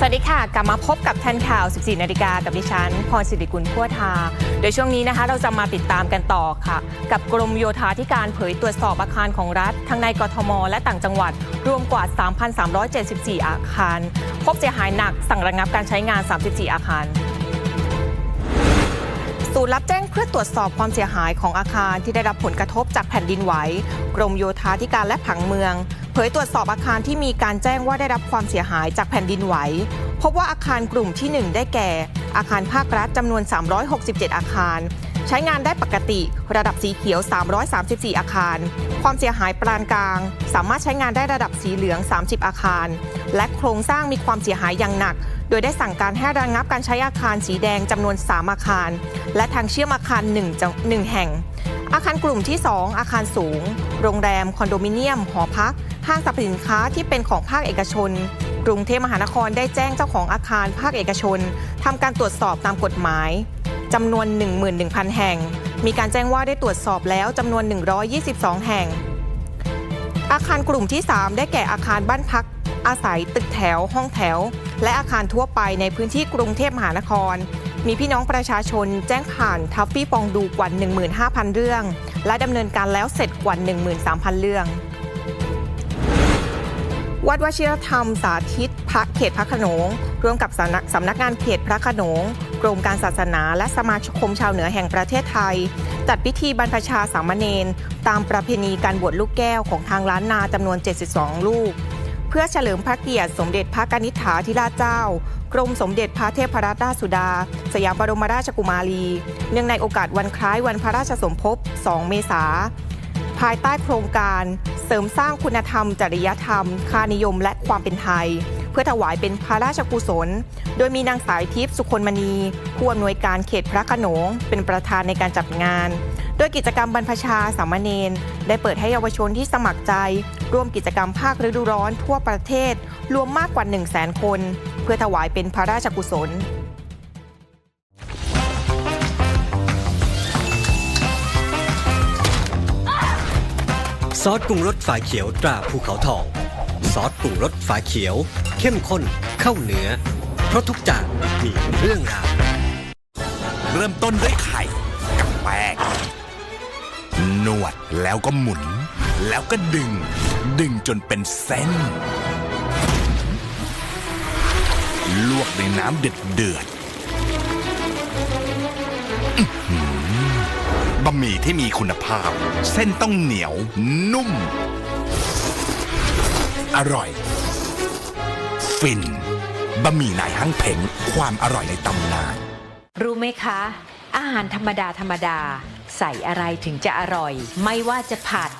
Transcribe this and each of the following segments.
สวัสดีค่ะ กลับมาพบกับทันข่าว 14 นาฬิกากับดิฉัน พรสิริกุลพัวทา โดยช่วงนี้นะคะ เราจะมาติดตามกันต่อค่ะ กับกรมโยธาธิการเผยตรวจสอบอาคารของรัฐ ทั้งในกทม และต่างจังหวัด รวมกว่า 3,374 อาคาร พบเสียหายหนักสั่งระงับการใช้งาน 34 อาคารศูนย์รับแจ้งเพื่อตรวจสอบความเสียหายของอาคารที่ได้รับผลกระทบจากแผ่นดินไหว กรมโยธาธิการและผังเมือง ผยตรวจสอบอาคารที่มีการแจ้งว่าได้รับความเสียหายจากแผ่นดินไหว พบว่าอาคารกลุ่มที่ 1 ได้แก่ อาคารภาครัฐจำนวน 367 อาคาร ใช้งานได้ปกติระดับสีเขียว 334 อาคาร ความเสียหายปานกลาง สามารถใช้งานได้ระดับสีเหลือง 30 อาคาร และโครงสร้างมีความเสียหายอย่างหนัก โดยได้สั่งการให้ระงับการใช้อาคารสีแดงจำนวน 3 อาคาร และทางเชื่อมอาคาร1จังหนึ่งแห่ง อาคารกลุ่มที่ 2 อาคารสูง โรงแรม คอนโดมิเนียม หอพัก ห้างสรรพสินค้าที่เป็นของภาคเอกชน กรุงเทพมหานครได้แจ้งเจ้าของอาคารภาคเอกชนทำการตรวจสอบตามกฎหมายจำนวน 11,000 แห่ง มีการแจ้งว่าได้ตรวจสอบแล้วจำนวน 122 แห่ง อาคารกลุ่มที่ 3 ได้แก่อาคารบ้านพัก อาศัยตึกแถว ห้องแถว และอาคารทั่วไปในพื้นที่กรุงเทพมหานคร มีพี่น้องประชาชนแจ้งผ่านทัฟฟี่ปองดูกว่า15,000 เรื่อง และดำเนินการแล้วเสร็จกว่า 13,000 เรื่อง วัดวชิรธรรมสาธิตพระเขตพระขนงร่วมกับสำนักสำนักงานเขตพระขนงกรมการศาสนาและสมาคมชาวเหนือแห่งประเทศไทย จัดพิธีบรรพชาสามเณรตามประเพณีการบวชลูกแก้วของทางล้านนาจำนวน 72 ลูก เพื่อเฉลิมพระเกียรติสมเด็จพระกนิษฐาธิราชเจ้ากรมสมเด็จพระเทพรัตนราชสุดา สยามบรมราชกุมารี เนื่องในโอกาสวันคล้ายวันพระราชสมภพ 2 เมษา ภายใต้โครงการเสริมสร้างคุณธรรม จริยธรรม ค่านิยม และความเป็นไทย เพื่อถวายเป็นพระราชกุศล โดยมีนางสายทิพย์สุคนมณีผู้อำนวยการเขตพระโขนง เป็นประธานในการจัดงาน โดยกิจกรรมบรรพชาสามเณรได้เปิดให้เยาวชนที่สมัครใจ ร่วมกิจกรรมภาคฤดูร้อนทั่วประเทศ รวมมากกว่า 1 0 0 0 0แสนคน เพื่อถวายเป็นพระราชกุศล ซอสปรุงรสฝาเขียวตราภูเขาทอง ซอสปรุงรสฝาเขียว เข้มข้นเข้าเนื้อ เพราะทุกจานมีเรื่องราวเริ่มต้นด้วยไข่กับแป้งนวดแล้วก็หมุน แล้วก็ดึง ดึงจนเป็นเส้น ลวกในน้ำเดือดเดือด หมี่ที่มีคุณภาพ เส้นต้องเหนียว นุ่ม อร่อย ฟินบะหมี่นายห้างเพ็งความอร่อยในตำนาน รู้ไหมคะ อาหารธรรมดาธรรมดา ใส่อะไรถึงจะอร่อย ไม่ว่าจะผัด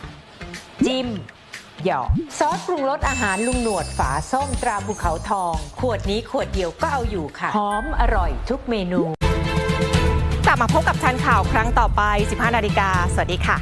จิ้ม หยอกซอสปรุงรสอาหารลุงหนวดฝาส้มตราภูเขาทอง ขวดนี้ขวดเดียวก็เอาอยู่ค่ะหอมอร่อยทุกเมนู กลับมาพบกับทันข่าวครั้งต่อไป 15 นาฬิกา สวัสดีค่ะ